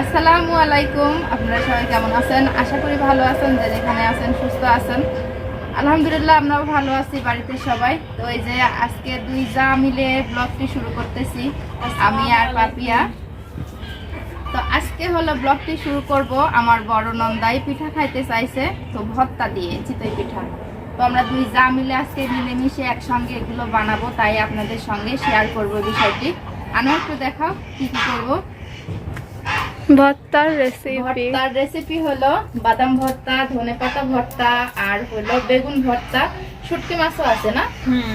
আসসালামু আলাইকুম। আপনারা সবাই কেমন আছেন? আশা করি ভালো আছেন যে যেখানে আছেন সুস্থ আছেন। আলহামদুলিল্লাহ আমরাও ভালো আছি বাড়িতে সবাই। তো এই যে আজকে দুই যা মিলে ব্লগটি শুরু করতেছি আমি আর পাপিয়া। তো আজকে হলো ব্লগটি শুরু করব। আমার বড় নন্দাই পিঠা খাইতে চাইছে তো ভত্তা দিয়ে চিতই পিঠা। তো আমরা দুই যা মিলে আজকে মিলেমিশে একসঙ্গে এগুলো বানাবো তাই আপনাদের সঙ্গে শেয়ার করব বিষয়টি। আমি একটু দেখাও কি কি করব? ভর্তার রেসিপি ভর্তার রেসিপি হলো বাদাম ভর্তা ধনেপাতা ভর্তা আর হলো বেগুন ভর্তা। শুটকি মাছও আছে না? হুম।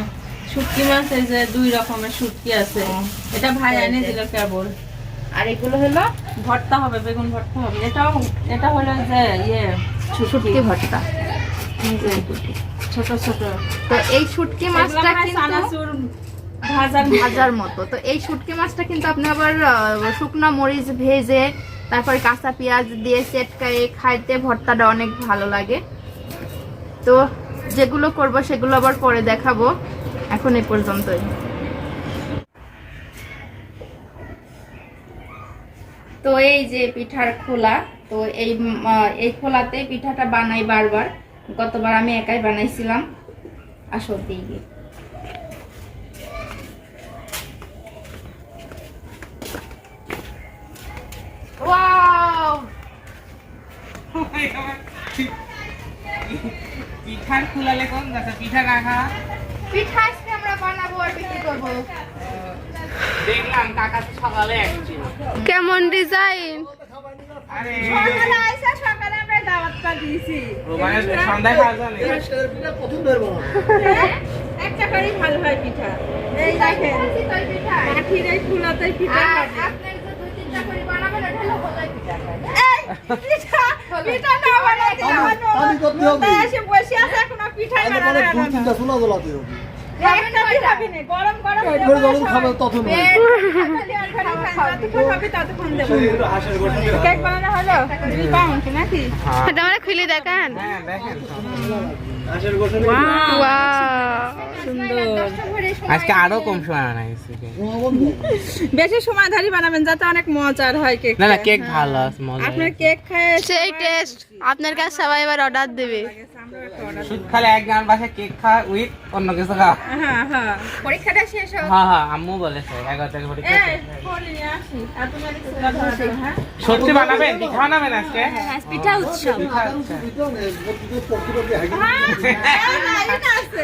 শুটকি মাছ এই যে দুই রকমের শুটকি আছে। এটা ভাই এনে দিল কেবল। আর এগুলো হলো? ভর্তা হবে বেগুন ভর্তা হবে। এটাও এটা হলো যে ইয়ে শুটকি। ভর্তা। ছোট ছোট। তো এই শুটকি মাছটা কিন্তু ভাজার মতো। তো এই শুটকি মাছটা কিন্তু আপনি আবার শুকনো মরিচ ভেজে, তারপরে কাঁচা পেঁয়াজ দিয়ে চেটকায়ে খাইতে ভর্তাটা অনেক ভালো লাগে। তো যেগুলো করব সেগুলো আবার পরে দেখাবো। এখন এই পর্যন্তই। তো এই যে পিঠার খোলা, তো এই এই খোলাতে পিঠাটা বানাই বারবার। গতবার আমি একাই বানাইছিলাম। আসল দিয়ে খুলালে কোন যাচ্ছে পিঠা কাকা পিঠা আজকে আমরা বানাবো আর বিক্রি করব। দেখলাম কাকা তো সকালে আসছিল কেমন ডিজাইন? আরে। সকালে আমরা দাওয়াতটা দিয়েছি। ও মানে সন্ধ্যায় খাওয়া জানে একটা করে ভালো হয় পিঠা। এই দেখেন পিঠা মাটির এই ফুলাতে পিঠা আর হবে আপনার যে দুই তিনটা করে বানাবেন ওটা হলো পিঠা। পিঠা পিঠা না বানাতে হবে এসে বসে আছে এখনও পিঠাই বানানো হয় তিনটা চুলা জ্বলাতে হবে একটা পিঠা কিনে, গরম গরম পেট ভরে খাবে তখন হবে। পেট খালি। কেক বানানো হলো? দুই পাউন্ড নাকি? দেখান। হ্যাঁ দেখেন। আজকে আরও কম সময় বেশি সময় ধরে বানাবেন যাতে অনেক মজার হয় কেক না না কেক ভালো আপনার কেক খায় সেই টেস্ট আপনার কাছে সবাই এবার অর্ডার দেবে। শুধু খালি এক গান বাসায় কেক খাওয়া উইথ অন্য কিছু খাওয়া হ্যাঁ হ্যাঁ পরীক্ষাটা শেষ হোক। হ্যাঁ হ্যাঁ আম্মু বলেছে এগারো থেকে পরীক্ষা ধরে দাও, হ্যাঁ? সত্যি বানাবেন পিঠা বানাবেন আজকে? পিঠা উৎসব। আচ্ছা। হ্যাঁ, এই লাইন আছে।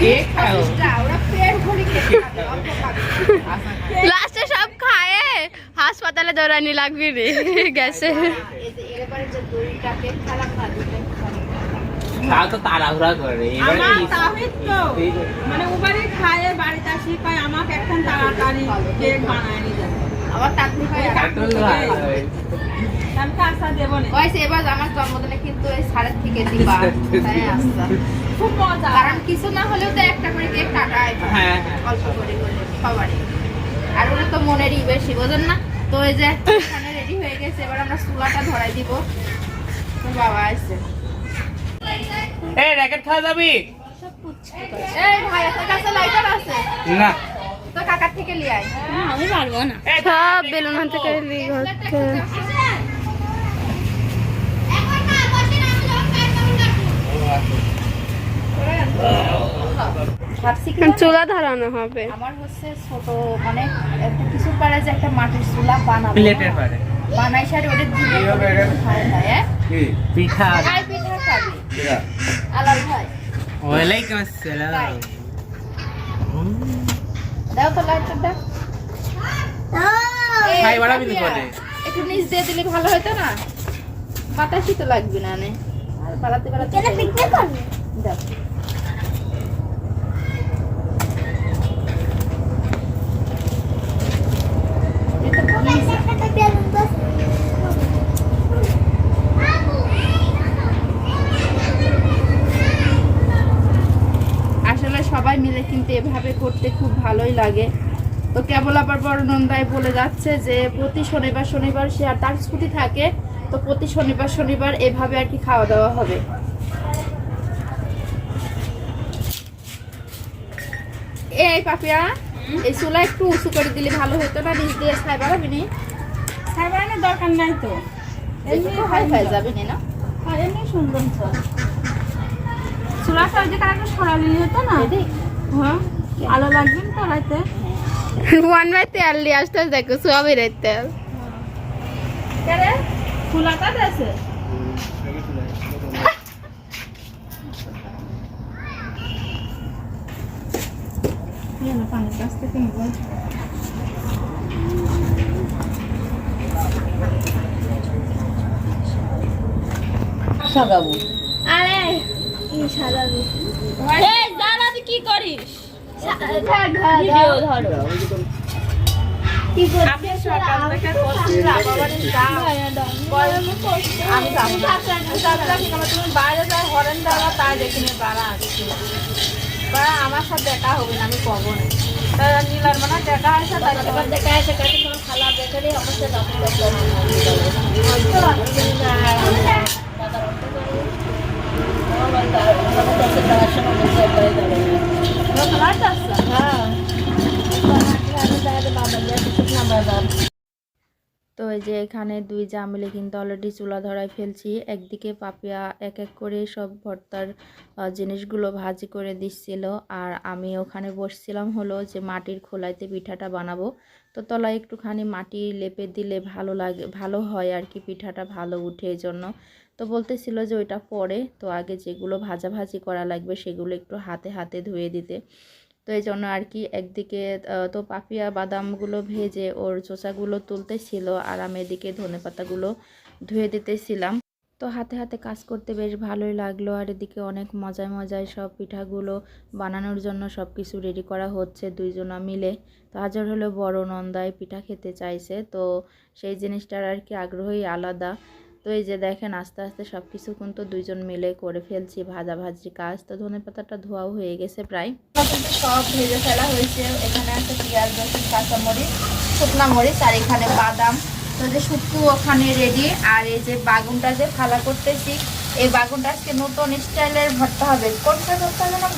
কেক খাও ওরা পেট ভরে খেতে খাবে, অল্প খাবে। লাস্টে সব খায় হাসপাতালে দৌড়ানি লাগবে রে গেছে। তাও তো তাড়াহুড়া করে। আমার তাহিদ তো, মানে উবারে খায় বাড়িতে আসি কয় আমাকে এখন তাড়াতাড়ি কেক বানায় নিয়ে যাবে। আবার আমি দেবো না। ওই এবার আমার জন্মদিনে কিন্তু এই সাড়ের থেকে দিবা। তাই আসছে খুব মজা। কারণ কিছু না হলেও তো একটা করে কেক কাটায়। হ্যাঁ হ্যাঁ। অল্প করে করে সবারই। আর ওরা তো মনেরই বেশি বোঝেন না? তো এই যে এখানে রেডি হয়ে গেছে এবার আমরা চুলাটা ধরাই দিব। বাবা আসছে। এই র্যাকেট খাওয়া যাবি? এই ভাই তোর কাছে লাইটার আছে? না। তো কাকার থেকে লিয়ে আয়। সব বেলুন হাতে করে লিগ হচ্ছে। ভাবছি কি চুলা ধরানো হবে। আমার হচ্ছে ছোট মানে একটা কিছু পারে যে একটা মাটির চুলা বানাবো। প্লেটের পারে। বানাই সারি ভাই ভাই হ্যাঁ পিঠা। আর পিঠা খাবি আলাল ভাই। ওয়ালাইকুম আসসালাম। দাও তো লাইটার দাও। বাড়াবি তো পাপিয়া, পরে। একটু নিচ দিয়ে দিলে ভালো হতো না? বাতাসই তো লাগবে না নে। আর বাড়াতে বাড়াতে দাও এটা please। আসলে সবাই মিলে কিন্তু এভাবে করতে খুব ভালোই লাগে। তো কেবল আবার বড় নন্দায় বলে যাচ্ছে যে প্রতি শনিবার শনিবার সে আর তার ছুটি থাকে তো প্রতি শনিবার শনিবার এভাবে আর কি খাওয়া দাওয়া হবে। এই পাপিয়া এই চুলা একটু উঁচু করে দিলে ভালো হতো না? নিচ দিয়ে ছাই বাড়াবি নি? খাইবারের দরকার নাই তো। এমনি হাই ফাই যাবি নি না? আর এমনি সুন্দর তো। চুলাটা ওই যে কারেন্ট সরালি হতো না? হ্যাঁ? আলো লাগবে তো রাইতে? ওয়ান বাই তেল দিয়ে আসতে দেখো সবই রে তেল কেরে আছে পানির কাছ থেকে নিবো। আরে সাজাবি। কি করিস ভিডিও ধরো বাইরে যাই হরেন দাঁড়া তাই দেখে নিয়ে বাড়া আসছে বাড়া আমার সাথে দেখা হবে না আমি কব না তাই নীলার মানে দেখা আছে তাই এবার দেখা কাছে তোমার খালা দেখে সাথে তো এই যে এখানে দুই যা মিলে কিন্তু অলরেডি চুলা ধরায় ফেলছি। একদিকে পাপিয়া এক এক করে সব ভর্তার জিনিসগুলো ভাজি করে দিচ্ছিল। আর আমি ওখানে বসছিলাম হলো যে মাটির খোলাইতে পিঠাটা বানাবো। তো তলায় একটুখানি মাটি লেপে দিলে ভালো লাগে, ভালো হয় আর কি, পিঠাটা ভালো উঠে এই জন্য। তো বলতেছিল যে ওইটা পরে তো আগে যেগুলো ভাজা ভাজি করা লাগবে সেগুলো একটু হাতে হাতে ধুয়ে দিতে। তো এই জন্য আর কি একদিকে তো পাপিয়া বাদামগুলো ভেজে ওর চোচাগুলো তুলতেছিল, আর আমি এদিকে ধনে পাতাগুলো ধুয়ে দিতেছিলাম। তো হাতে হাতে কাজ করতে বেশ ভালোই লাগল, আর এদিকে অনেক মজায় মজায় সব পিঠাগুলো বানানোর জন্য সব কিছু রেডি করা হচ্ছে দুইজনা মিলে। তো হাজার হলো বড় নন্দায় পিঠা খেতে চাইছে, তো সেই জিনিসটার আর কি আগ্রহই আলাদা। তো এই যে দেখেন আস্তে আস্তে সব কিছু কিন্তু দুইজন মিলে করে ফেলছি ভাজাভাজি কাজ। তো ধনে পাতাটা ধোয়াও হয়ে গেছে প্রায়। সব ভেজে ফেলা হয়েছে। এখানে আছে পেঁয়াজ রসুন কাঁচামরিচ শুকনা মরিচ আর এখানে বাদাম। তো যে শুক্তো ওখানে রেডি আর এই যে বাগুনটা যে ফালা করতেছি এই বাগুনটা আজকে নতুন স্টাইলের ভর্তা হবে। কোনটা ভর্তা হবে না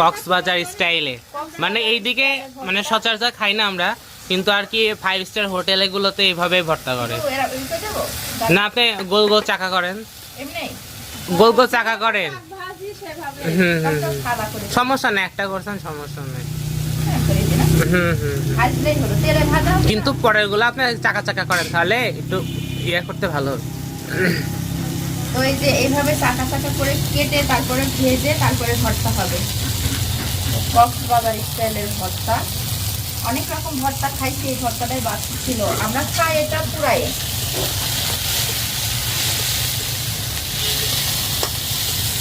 কক্সবাজার স্টাইলে। মানে এইদিকে মানে সচরাচর খাই না আমরা। কিন্তু আর কি ফাইভ স্টার হোটেলে গুলোতে এইভাবে ভর্তা করে। এরা না আপনি গোল গোল চাকা করেন। এমনি? গোল গোল চাকা করেন। হুম হুম হুম। সমস্যা নেই একটা করছেন সমস্যা নেই। হ্যাঁ? কিন্তু পরেরগুলো আপনি চাকা চাকা করেন তাহলে একটু ইয়ে করতে ভালো হবে। তো এই যে এইভাবে চাকা চাকা করে কেটে তারপরে ভেজে তারপরে ভর্তা হবে। কক্সবাজার স্টাইলের ভর্তা। অনেক রকম ভর্তা খাইছি এই ভর্তাটাই বাকি ছিল। আমরা খাই এটা পুরাই।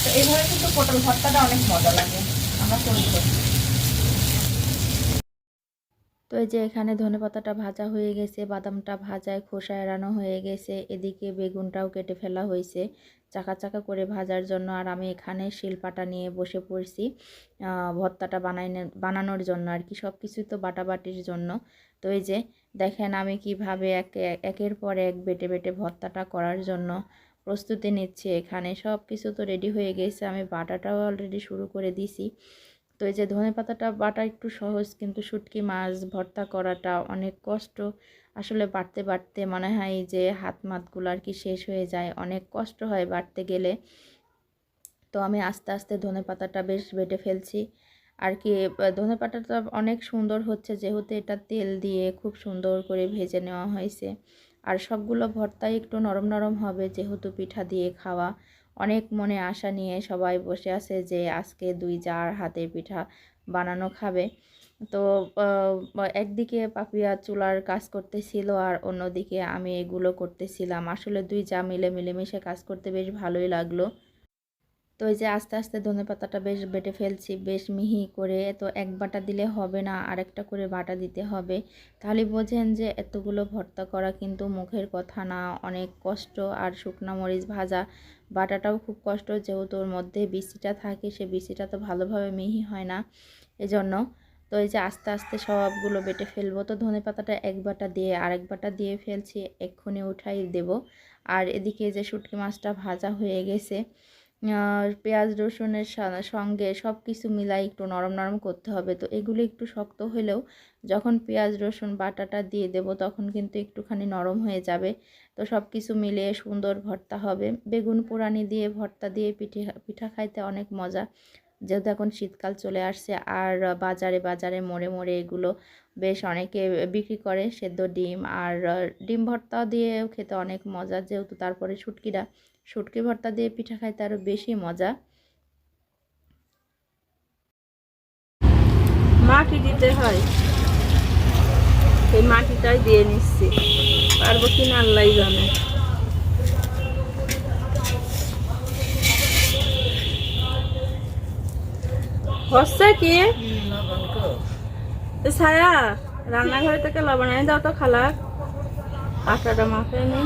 তো এইভাবে কিন্তু পটল ভর্তাটা অনেক মজা লাগে। আমরা করি। তো এই যে এখানে ধনেপাতাটা ভাজা হয়ে গেছে, বাদামটা ভাজায় খোসা এড়ানো হয়ে গেছে, এদিকে বেগুনটাও কেটে ফেলা হয়েছে। চাকা চাকা করে ভাজার জন্য আর আমি এখানে শিল্পাটা নিয়ে বসে পড়ছি ভর্তাটা বানাই বানানোর জন্য আর কি সব কিছুই তো বাটাবাটির জন্য। তো এই যে দেখেন আমি কীভাবে এক, একের পর এক বেটে বেটে ভত্তাটা করার জন্য প্রস্তুতি নিচ্ছি এখানে। সব কিছু তো রেডি হয়ে গেছে, আমি বাটাটাও অলরেডি শুরু করে দিছি। তো এই যে ধনে পাতাটা বাটা একটু সহজ, কিন্তু শুটকি মাছ ভর্তা করাটা অনেক কষ্ট। আসলে বাড়তে বাড়তে মনে হয় যে হাত মাতগুলো আর কি শেষ হয়ে যায়, অনেক কষ্ট হয় বাড়তে গেলে। তো আমি আস্তে আস্তে ধনে পাতাটা বেশ বেটে ফেলছি। আর কি ধনে পাতাটা অনেক সুন্দর হচ্ছে, যেহেতু এটা তেল দিয়ে খুব সুন্দর করে ভেজে নেওয়া হয়েছে। আর সবগুলো ভর্তাই একটু নরম নরম হবে, যেহেতু পিঠা দিয়ে খাওয়া। অনেক মনে আশা নিয়ে সবাই বসে আছে যে আজকে দুই জার হাতে পিঠা বানানো খাবে। তো একদিকে পাপিয়া চুলার কাজ করতেছিল আর অন্যদিকে আমি এগুলো করতেছিলাম। আসলে দুই যা মিলে মিলেমিশে কাজ করতে বেশ ভালোই লাগল। তো এই যে আস্তে আস্তে ধনে পাতাটা বেশ বেটে ফেলছি, বেশ মিহি করে। তো এক বাটা দিলে হবে না, আরেকটা করে বাটা দিতে হবে। তাহলে বোঝেন যে এতগুলো ভর্তা করা কিন্তু মুখের কথা না, অনেক কষ্ট। আর শুকনো মরিচ ভাজা বাটাটাও খুব কষ্ট যেহেতু ওর মধ্যে বিচিটা থাকে, সে বিচিটা তো ভালোভাবে মিহি হয় না। এজন্য তো এই যে আস্তে আস্তে সবগুলো বেটে ফেলব, তো ধনে পাতাটা এক বাটা দিয়ে, আরেক বাটা দিয়ে ফেলছি, এক্ষুনি উঠাই দেব। আর এদিকে যে শুটকি মাছটা ভাজা হয়ে গেছে পেঁয়াজ, রসুনের সঙ্গে সব কিছু মিলাই একটু নরম নরম করতে হবে। তো এগুলো একটু শক্ত হলেও যখন পেঁয়াজ, রসুন বাটাটা দিয়ে দেব তখন কিন্তু একটুখানি নরম হয়ে যাবে। তো সব কিছু মিলিয়ে সুন্দর ভর্তা হবে। বেগুন পোড়ানি দিয়ে, ভর্তা দিয়ে পিঠে, পিঠা খাইতে অনেক মজা। যেহেতু এখন শীতকাল চলে আসছে আর বাজারে বাজারে মোড়ে মোড়ে এগুলো বেশ অনেকে বিক্রি করে, সেদ্ধ ডিম আর ডিম ভর্তা দিয়েও খেতে অনেক মজা। যেহেতু তারপরে শুটকিটা শুটকি ভর্তা দিয়ে পিঠা খাইতে আরও বেশি মজা। মাটি দিতে হয়। এই মাটিটাই দিয়ে নিচ্ছি। পারব কিনা আল্লাহ জানে। হচ্ছে কি? ছায়া, রান্নাঘরে থেকে লবণ এনে দাও তো খালা। আটাটা মাখে নি।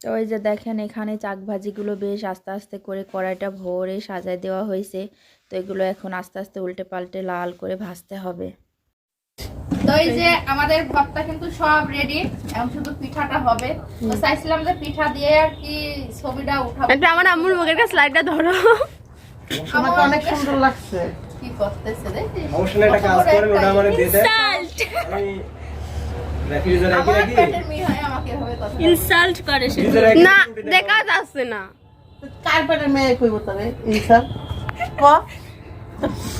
তো ওই যে দেখেন এখানে চাক ভাজিগুলো বেশ আস্তে আস্তে করে কড়াইটা ভরে সাজায় দেওয়া হয়েছে। তো এগুলো এখন আস্তে আস্তে উল্টে পাল্টে লাল করে ভাজতে হবে। তো এই যে আমাদের ভর্তা কিন্তু সব রেডি এখন শুধু পিঠাটা হবে। তো চাইছিলাম যে পিঠা দিয়ে আর কি ছবিটা উঠাবো। একটু আমার আম্মুর মুখের কাছে স্লাইডটা ধরো। আমাকে অনেক সুন্দর লাগছে। কি করতেছে দেখছিস? অবশ্যই একটা কাজ করেন ওটা আমার দিয়ে দেন ইনসাল্ট করে সে। ফ্রিজে রাখি না রুটি দেখাবো। দেখা যাচ্ছে না। কার্পেটের মেয়ে কইব তবে ইনসান ক?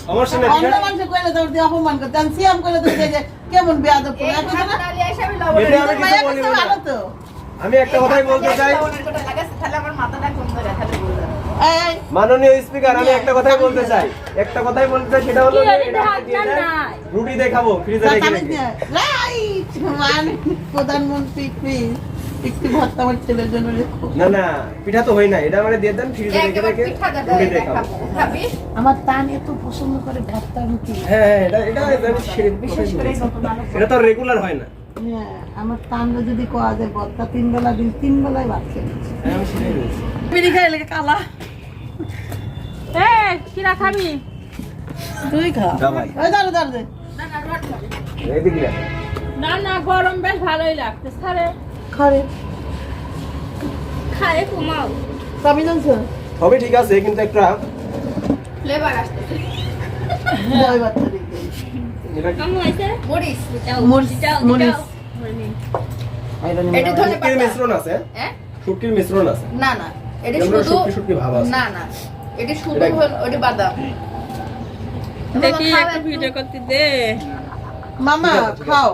সমস্যা নেই অন্য মানুষ কইলে তোর দিয়ে অপমান করতে আমি সিয়াম কেমন বেয়াদব করে। এখন একটা কথাই বলতে চাই। তাহলে আমার মাথাটা কোন তাহলে এই মাননীয় স্পিকার আমি একটা কথাই বলতে চাই। একটা কথাই বলতে চাই সেটা হলো যে এটা আপনি দিয়ে দেন, রুটি দেখাবো ফ্রিজে রেখে আমি রেখে। রাইট মান প্রধানমন্ত্রী প্লিজ একটু ভর্তা আমার ছেলের জন্য রেখো। না না পিঠা তো হয় না এটা মানে দিয়ে দেন ফ্রিজে রেখে রেখে রুটি দেখাবো। দেখাবো আমার তান এত পছন্দ করে ভর্তা রুটি। হ্যাঁ হ্যাঁ এটা এটা বিশেষ করে এটা তো রেগুলার হয় না। হ্যাঁ আমার তানরা যদি কোয়া যায় ভর্তা তিন বেলা দিন তিন বেলায় বাচ্চা হ্যাঁ, আমি নিয়েছি। খাই কালা। এ কিরা খাবি? তুই খা। যা ভাই। ওই দাঁড়ো দাঁড়ো এদিকে রাখ। না না গরম বেশ ভালোই লাগছে। সারে খারে খায়ে কমাও কবি জানছো সবই ঠিক আছে কিন্তু একটা ফ্লেভার আসতেছে। ওই বাচ্চা দেখবে এটা কি- মরিচ। মরিচ মরিচ। এটা ধনে পাতা। মিশ্রণ আছে। হ্যাঁ? শুটকির মিশ্রণ আছে। না না এটা শুধু শুটকি ভাব আছে। না না। এটা শুধু ওটা বাদাম দেখি একটু ভিডিও করতে দে। মামা খাও।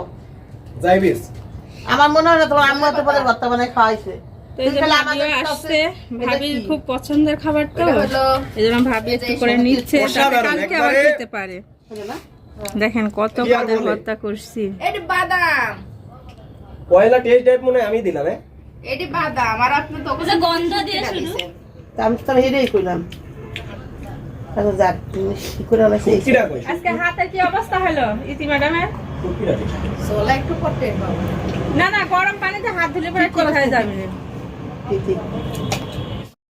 জাইবিস আমার মনে হয় না তোমার আম্মু এত পরে ভর্তা বানায় খাওয়াইছে। তো এই যে তাহলে ভাবিও আমাদের আসছে এটা ভাবির খুব পছন্দের খাবার তো। এই জন্য ভাবি একটু করে নিচ্ছে কালকে আবার খেতে পারে। দেখেন কত পদের ভর্তা করছি। এটি বাদাম পয়লা টেস্ট টাইপ মনে আমি দিলাম হ্যাঁ? এটি বাদাম আর আপনি তো গন্ধ দিয়ে শুধু? তা আমি তো হেরেই কইলাম। আচ্ছা যাক করে আজকে হাতের কি অবস্থা হলো ইতি ম্যাডামের? শুটকিটা একটু না না গরম পানিতে হাত ধুলে পরে কোথায় হয়ে যাবে ঠিক।